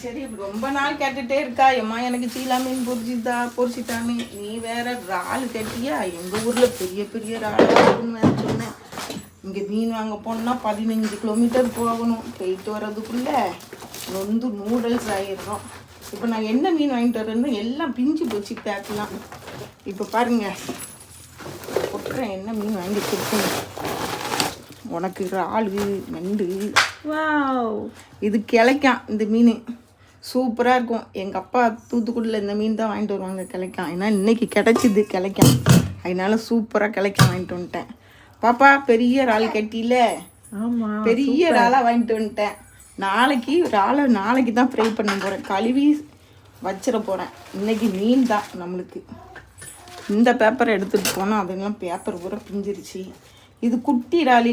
சரி ரொம்ப நாள் கேட்டுட்டே இருக்கா. எம்மா எனக்கு சீலா மீன் பொரிச்சிதா பொரிச்சிட்டான்னு. நீ வேற இறால் கட்டியா? எங்கள் ஊரில் பெரிய பெரிய இறால் இருக்குன்னு வேற சொன்னேன். இங்கே மீன் வாங்க போனோம்னா பதினஞ்சு கிலோமீட்டர் போகணும். போயிட்டு வர்றதுக்குள்ள நொந்து நூடுல்ஸ் ஆயிடுறோம். இப்போ நான் என்ன மீன் வாங்கிட்டு வரேன்னு எல்லாம் பிஞ்சு போச்சு பேக்கலாம் இப்போ பாருங்க. கொட்டுறேன் என்ன மீன் வாங்கி கொடுக்கணும்? உனக்கு இறால் நண்டு. வாவ். இது கிளைக்கான் இந்த மீன். சூப்பராக இருக்கும். எங்கள் அப்பா தூத்துக்குடியில் இந்த மீன் தான் வாங்கிட்டு வருவாங்க கிளைக்கான் ஏன்னா இன்னைக்கு கிடச்சிது கிளைக்கான் அதனால சூப்பராக கிளைக்கான் வாங்கிட்டு வந்துட்டேன். பாப்பா பெரிய இறால் கட்டியில பெரிய இறாலாக வாங்கிட்டு வந்துட்டேன். நாளைக்கு இறாலை நாளைக்கு தான் ஃப்ரை பண்ண போகிறேன் கழுவி வச்சிட போகிறேன் இன்னைக்கு மீன் தான் நம்மளுக்கு. இந்த பேப்பரை எடுத்துகிட்டு போனால் அதெல்லாம் பேப்பர் பூரா பிஞ்சிருச்சு. இது குட்டி இறாலி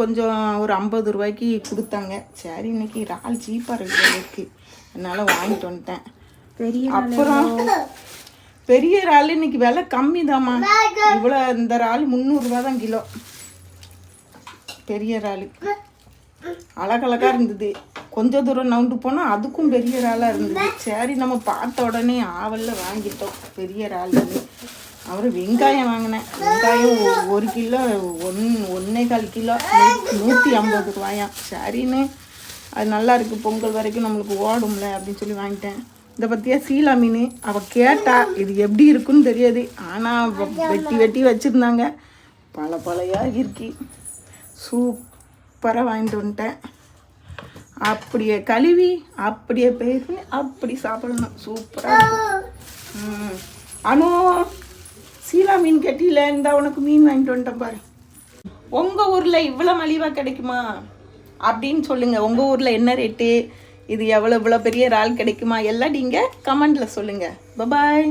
கொஞ்சம் ஒரு ஐம்பது ரூபாய்க்கு கொடுத்தாங்க. சரி இன்னைக்கு இறால் சீப்பாக இருக்கு அதனால வாங்கிட்டு வந்துட்டேன். பெரிய அப்புறம் பெரிய இறால் இன்னைக்கு விலை கம்மி தாம்மா இவ்வளோ இந்த இறால் முந்நூறுரூவா தான் கிலோ. பெரிய இறால். அழகழகா இருந்தது. கொஞ்ச தூரம் நவுண்டு போனால் அதுக்கும் பெரிய இறாலாக இருந்தது. சரி நம்ம பார்த்த உடனே ஆவல்ல வாங்கிட்டோம். பெரிய இறால். அப்புறம் வெங்காயம் வாங்கினேன். வெங்காயம் ஒரு கிலோ ஒன் ஒன்றே கால் கிலோ நூற்றி ஐம்பது ரூபாயாம் சரின்னு. அது நல்லா இருக்குது பொங்கல் வரைக்கும் நம்மளுக்கு ஓடும்ல அப்படின்னு சொல்லி வாங்கிட்டேன். இதை பற்றியா சீலா மீன்? அவள் கேட்டா இது எப்படி இருக்குன்னு தெரியாது. ஆனால் வெட்டி வெட்டி வச்சுருந்தாங்க. பல பழையாக இருக்கு. சூப்பராக வாங்கிட்டு வந்துட்டேன். அப்படியே கழுவி அப்படியே பேசி அப்படி சாப்பிடணும். சூப்பராக இருக்கும் ம். அனு சீலா மீன் கட்டியில் இருந்தால் உனக்கு மீன் வாங்கிட்டு வந்துட்டேன் பாரு. உங்கள் ஊரில் இவ்வளோ மலிவாக கிடைக்குமா? அப்படின்னு சொல்லுங்கள் உங்கள் ஊரில் என்ன ரேட்டு இது எவ்வளோ இவ்வளோ பெரிய இறால் கிடைக்குமா? எல்லாம் நீங்கள் கமெண்டில் சொல்லுங்கள் பபாய்